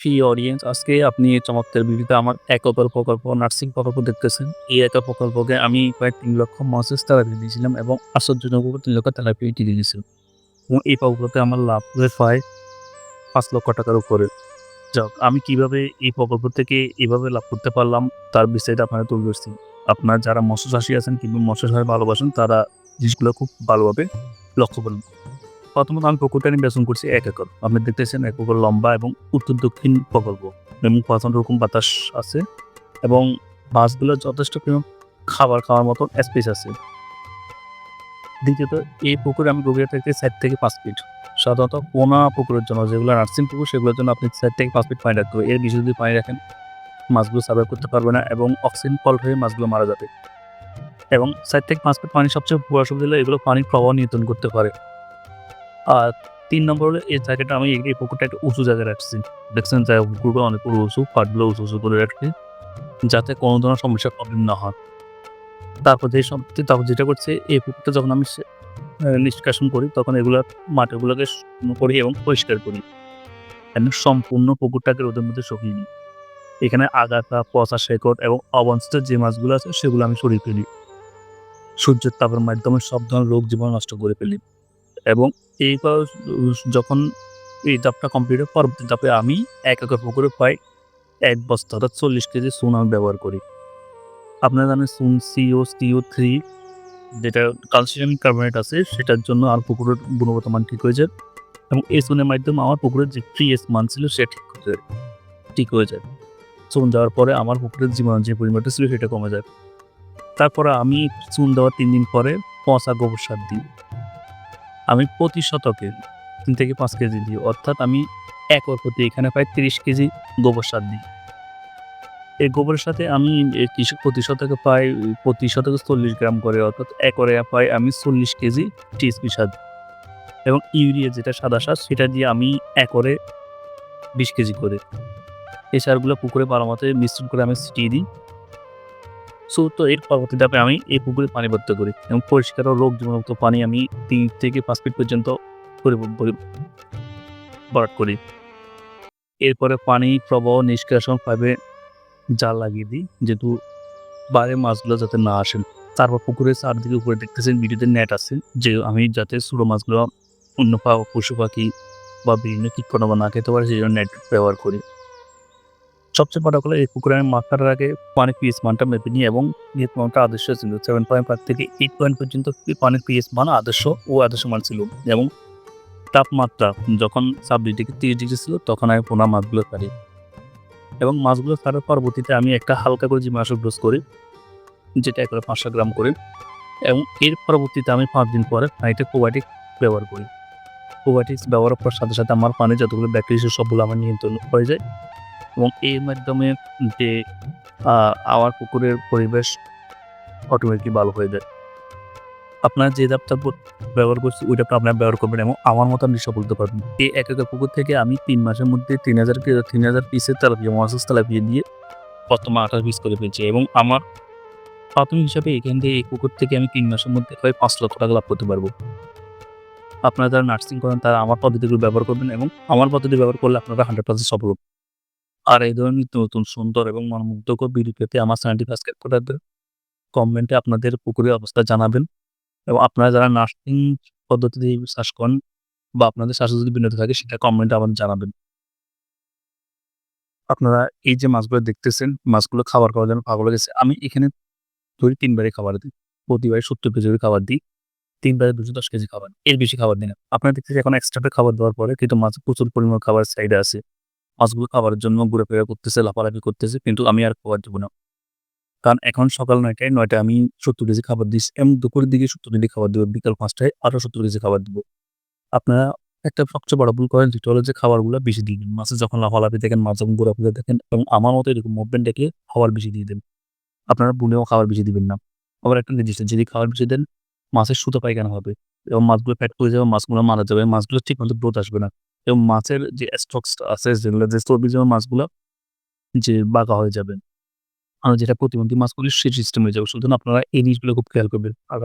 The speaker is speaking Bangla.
প্রিয় অডিয়েন্স আজকে আপনি চমৎকার ভিডিওতে আমার একতার প্রকল্প নার্সিং প্রকল্প দেখতেছেন। এই একা প্রকল্পকে আমি প্রায় তিন লক্ষ মাসেস থেরাপি দিয়েছিলাম এবং আশ্চর্যজনক তিন লক্ষ থেরাপি দিয়ে দিয়েছিলাম। এবং এই প্রকল্পতে আমার লাভ প্রায় পাঁচ লক্ষ টাকার উপরে। যাক, আমি কীভাবে এই প্রকল্প থেকে এভাবে লাভ করতে পারলাম, তার বিষয়টা আপনারা তুলে ধরছি। আপনার যারা মৎস্য চাষী আছেন কিংবা মৎস্য চাষে ভালোবাসেন, তারা জিনিসগুলো খুব ভালোভাবে লক্ষ্য করুন। প্রথমত আমি পুকুরটা নিয়ে বেসন করছি এক একর। আপনি দেখতেছেন এক একর লম্বা এবং উত্তর দক্ষিণ প্রকল্প। এবং পছন্দ রকম বাতাস আছে এবং মাছগুলো যথেষ্ট খাবার খাওয়ার মতো স্পেস আছে। দ্বিতীয়ত, এই পুকুরে আমি গভীর থেকে চার থেকে পাঁচ ফিট সাধারণত পোনা পুকুরের জন্য, যেগুলো নার্সিং পুকুর, সেগুলোর জন্য আপনি চার থেকে পাঁচ ফিট পানি রাখতে হবে। এর বেশি যদি পানি রাখেন, মাছগুলো সার্ভাইভ করতে পারবে না এবং অক্সিজেন ফল্ট হয়ে মাছগুলো মারা যাবে। এবং চার থেকে পাঁচ ফিট পানি সবচেয়ে বড় সুবিধা এগুলো পানির প্রবাহ নিয়ন্ত্রণ করতে পারে। আর তিন নম্বর হলো, এই জায়গাটা আমি এই পুকুরটা একটা উঁচু জায়গায় রাখছি। দেখছেন জায়গা পুকুরগুলো অনেক পুরো উঁচু পাটগুলো উঁচু উঁচু করে রাখছি, যাতে কোনো ধরনের সমস্যার প্রবলেম না হয়। তারপর যে সব, তারপর যেটা করছে, এই পুকুরটা যখন আমি নিষ্কাশন করি, তখন এগুলোর মাটিগুলোকে করি এবং পরিষ্কার করি। সম্পূর্ণ পুকুরটাকে রোদের মধ্যে শুকিয়ে নিই। এখানে আগাছা, পচা শেকড় এবং অবাঞ্ছিত যে মাছগুলো আছে, সেগুলো আমি সরিয়ে ফেলি। সূর্যের তাপের মাধ্যমে সব ধরনের রোগ জীবন নষ্ট করে ফেলি। এবং এইবার যখন এই ধাপটা কমপ্লিট হয় পরবর্তী ধাপে আমি এক একর পুকুরে প্রায় এক বস্তা অর্থাৎ চল্লিশ কেজি সুন আমি ব্যবহার করি। আপনারা জানেন সুন সিও সিও থ্রি, যেটা ক্যালসিয়াম কার্বনেট আছে, সেটার জন্য আর পুকুরের গুণগত মান ঠিক হয়ে যায় এবং এই সুনের মাধ্যমে আমার পুকুরের যে পিএস মান ছিল, সে ঠিক হয়ে যায়, ঠিক হয়ে যায়। চুন দেওয়ার পরে আমার পুকুরের জীবন যে পরিমাণটা ছিল, সেটা কমে যায়। তারপরে আমি চুন দেওয়ার তিন দিন পরে পচা গোবর সার দিই। আমি প্রতি শতকে তিন থেকে পাঁচ কেজি দিই, অর্থাৎ আমি একর প্রতি এখানে প্রায় তিরিশ কেজি গোবর সার দিই। এই গোবরের সাথে আমি কৃষক প্রতি শতকে প্রায় প্রতি শতকে চল্লিশ গ্রাম করে, অর্থাৎ একরে প্রায় আমি চল্লিশ কেজি টিএসপি সার। এবং ইউরিয়া যেটা সাদা সার, সেটা দিয়ে আমি একরে বিশ কেজি করে। এই সারগুলো পুকুরে ভালো মতো মিশ্রণ করে আমি ছিটিয়ে দিই। সো তো এর পরবর্তী ধাপে আমি এই পুকুরে পানি ভর্তি করি এবং পরিষ্কার ও রোগ জীবাণুমুক্ত পানি আমি তিন থেকে পাঁচ ফিট পর্যন্ত পরি- পরি- ভরাট করি। এরপরে পানি প্রবাহ নিষ্কাশন পাইপে জাল লাগিয়ে দিই, যেহেতু বাইরে মাছগুলো যাতে না আসেন তারপর পুকুরের চারদিকে উপরে দেখতেছেন ভিডিওতে নেট আছে, যে আমি যাতে ছোটো মাছগুলো অন্য পশু পাখি বা বিভিন্ন কীটপতঙ্গ না খেতে পারে, সেই জন্য নেট ব্যবহার করি। সবচেয়ে বড় হলো এই আমি মাছ আগে পানির পিএস মানটা মেপে নিই এবং পিএস মানটা আদর্শ ছিল। সেভেন পয়েন্ট ফাইভ থেকে এইট পয়েন্ট পর্যন্ত পানির পিএস মান আদর্শ ও আদর্শ মান ছিল এবং তাপমাত্রা যখন ছাব্বিশ ডিগ্রি তিরিশ ডিগ্রি ছিল তখন আমি পোনা মাছগুলো ছাড়ি। এবং মাছগুলো ছাড়ার পরবর্তীতে আমি একটা হালকা করে জীবাণুনাশক ডোজ করি, যেটা করে পাঁচশো গ্রাম করি এবং এর পরবর্তীতে আমি পাঁচ দিন পরে পানিতে প্রোবায়োটিক ব্যবহার করি। প্রোবায়োটিক্স ব্যবহার করার সাথে সাথে আমার পানি যতগুলো ব্যাকটেরিয়া সবগুলো আমার নিয়ন্ত্রণ হয়ে যায়। এবং এর মাধ্যমে যে আমার পুকুরের পরিবেশ অটোমেটিকলি ভালো হয়ে যায়। আপনার যে ডাবটা ব্যবহার করছি, ওই ডাবটা আপনার ব্যবহার করবেন এবং আমার মতো আপনি সফলতা পারবেন। এই এক একের পুকুর থেকে আমি তিন মাসের মধ্যে তিন হাজার তিন হাজার পিসের তেলাপিয়া মাছের তেলাপিয়া দিয়ে প্রথম আঠাশ পিস করে ফেলছি এবং আমার প্রাথমিক হিসাবে এখান থেকে এই পুকুর থেকে আমি তিন মাসের মধ্যে প্রায় পাঁচ লক্ষ টাকা লাভ করতে পারব। আপনারা যারা নার্সিং করেন, তারা আমার পদ্ধতিগুলো ব্যবহার করবেন এবং আমার পদ্ধতি ব্যবহার করলে আপনারা হান্ড্রেড পার্সেন্ট সফল। আর এই ধরনের নতুন সুন্দর এবং মনোমুগ্ধকর ভিডিও পেতে আমার চ্যানেলটি সাবস্ক্রাইব করে রাখবেন। কমেন্টে আপনাদের পুকুরের অবস্থা জানাবেন এবং আপনারা যারা নার্সিং পদ্ধতিতে শ্বাস করেন বা আপনাদের শ্বাস যদি বিনোদ থাকে, সেটা কমেন্টে আমাদের জানাবেন। আপনারা এই যে মাছগুলো দেখতেছেন, মাছগুলো খাবার খাওয়ার জন্য পাগল গেছে। আমি এখানে ধরি তিনবারই খাবার দিই। প্রতিবারে সত্তর কেজি খাবার দিই। তিনবারে দুশো দশ কেজি খাবার। এর বেশি খাবার দিই না। আপনারা দেখতেছি এখন এক্সট্রা খাবার দেওয়ার পরে কিন্তু মাছ প্রচুর পরিমাণ খাবার সাইডে আছে। মাছগুলো খাবারের জন্য ঘুরেফেরা করতেছে, লাফালাফি করতেছে, কিন্তু আমি আর খাবার দেবো না। কারণ এখন সকাল নয়টায় নয়টায় আমি সত্তর কেজি খাবার দিচ্ছি এবং দুপুরের দিকে সত্তর কেজি খাবার দেবো, বিকাল পাঁচটায় আরও সত্তর কেজি খাবার দেবো। আপনারা একটা সবচেয়ে বড় ভুল করেন যেটা হলো যে খাবারগুলো বেশি দিয়ে দিন। মাছে যখন লাফালাফি দেখেন, মাছ যখন ঘোরাফেরা দেখেন, এবং আমার মতো এরকম মুভমেন্ট দেখে খাবার বেশি দিয়ে দেন। আপনারা বুনেও খাবার বেশি দিবেন না। আবার একটা নির্দিষ্ট, যদি খাবার বেশি দেন, মাছের সুতো পায়খানা হবে, এবং মাছগুলো ফ্যাট করে যাবে, মাছগুলো মারা যাবে, মাছগুলো ঠিক মতো গ্রোথ আসবে না। এবং মাছের যে স্টকস আছে যেগুলো যে চর্বি জমা মাছগুলো, যে বাঁকা হয়ে যাবে। আর যেটা প্রতিবন্ধী মাছগুলি সেই সিস্টেম হয়ে যাবে। সুতরাং আপনারা এই জিনিসগুলো খুব খেয়াল করবেন। আর